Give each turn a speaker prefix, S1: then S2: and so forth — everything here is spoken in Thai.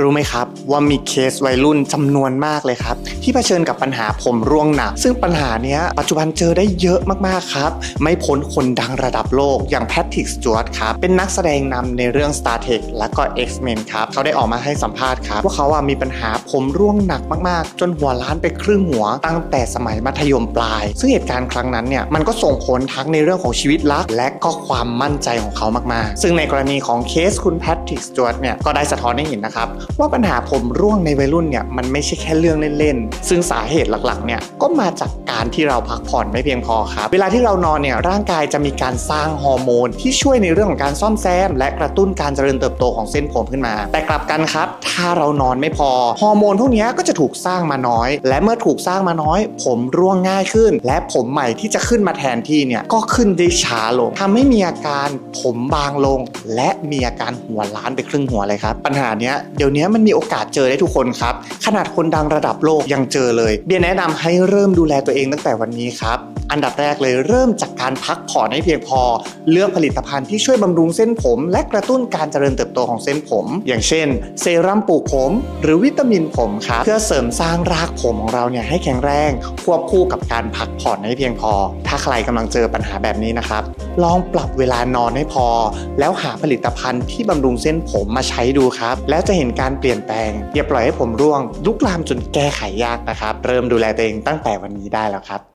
S1: รู้ไหมครับว่ามีเคสวัยรุ่นจำนวนมากเลยครับ ที่เผชิญกับปัญหาผมร่วงหนัก ซึ่งปัญหานี้ปัจจุบันเจอได้เยอะมากๆครับ ไม่พ้นคนดังระดับโลกอย่างแพทริกสจวตครับ เป็นนักแสดงนำในเรื่อง Star Trek และก็ X-Men ครับ เขาได้ออกมาให้สัมภาษณ์ครับ ว่าเขาอะมีปัญหาผมร่วงหนักมากๆ จนหัวล้านไปครึ่งหัวตั้งแต่สมัยมัธยมปลาย ซึ่งเหตุการณ์ครั้งนั้นเนี่ยมันก็ส่งผลทั้งในเรื่องของชีวิตรัก และก็ความมั่นใจของเขามากๆ ซึ่งในกรณีของเคสคุณแพทริกสจวตเนี่ยก็ได้สะท้อนให้เห็นนะครับว่าปัญหาผมร่วงในวัยรุ่นเนี่ยมันไม่ใช่แค่เรื่องเล่นๆ ซึ่งสาเหตุหลักๆเนี่ยก็มาจากการที่เราพักผ่อนไม่เพียงพอครับ เวลาที่เรานอนเนี่ยร่างกายจะมีการสร้างฮอร์โมน ที่ช่วยในเรื่องของการซ่อมแซม และกระตุ้นการเจริญเติบโตของเส้นผมขึ้นมา แต่กลับกันครับ ถ้าเรานอนไม่พอฮอร์โมนพวกนี้ก็จะถูกสร้างมาน้อย และเมื่อถูกสร้างมาน้อย ผมร่วงง่ายขึ้น และผมใหม่ที่จะขึ้นมาแทนที่เนี่ยก็ขึ้นได้ช้าลงทำให้มีอาการผมบางลง และมีอาการหัวล้านไปครึ่งหัวเลยครับ ปัญหาเนี้ยเดี๋ยวนี้มันมีโอกาสเจอได้ทุกคนครับ ขนาดคนดังระดับโลกยังเจอเลย เบียร์แนะนำให้เริ่มดูแลตัวเองตั้งแต่วันนี้ครับอันดับแรกเลยเริ่มจากการพักผ่อนให้เพียงพอ เลือกผลิตภัณฑ์ที่ช่วยบำรุงเส้นผม และกระตุ้นการเจริญเติบโตของเส้นผม อย่างเช่น เซรั่มปลูกผม หรือวิตามินผมครับเพื่อเสริมสร้างรากผมของเราเนี่ยให้แข็งแรง ควบคู่กับการพักผ่อนให้เพียงพอ ถ้าใครกำลังเจอปัญหาแบบนี้นะครับ ลองปรับเวลานอนให้พอ แล้วหาผลิตภัณฑ์ที่บำรุงเส้นผมมาใช้ดูครับ แล้วจะเห็นการเปลี่ยนแปลงอย่าปล่อยให้ผมร่วงลุกลามจนแก้ไขยากนะครับ เริ่มดูแลตัวเองตั้งแต่วันนี้ได้แล้วครับ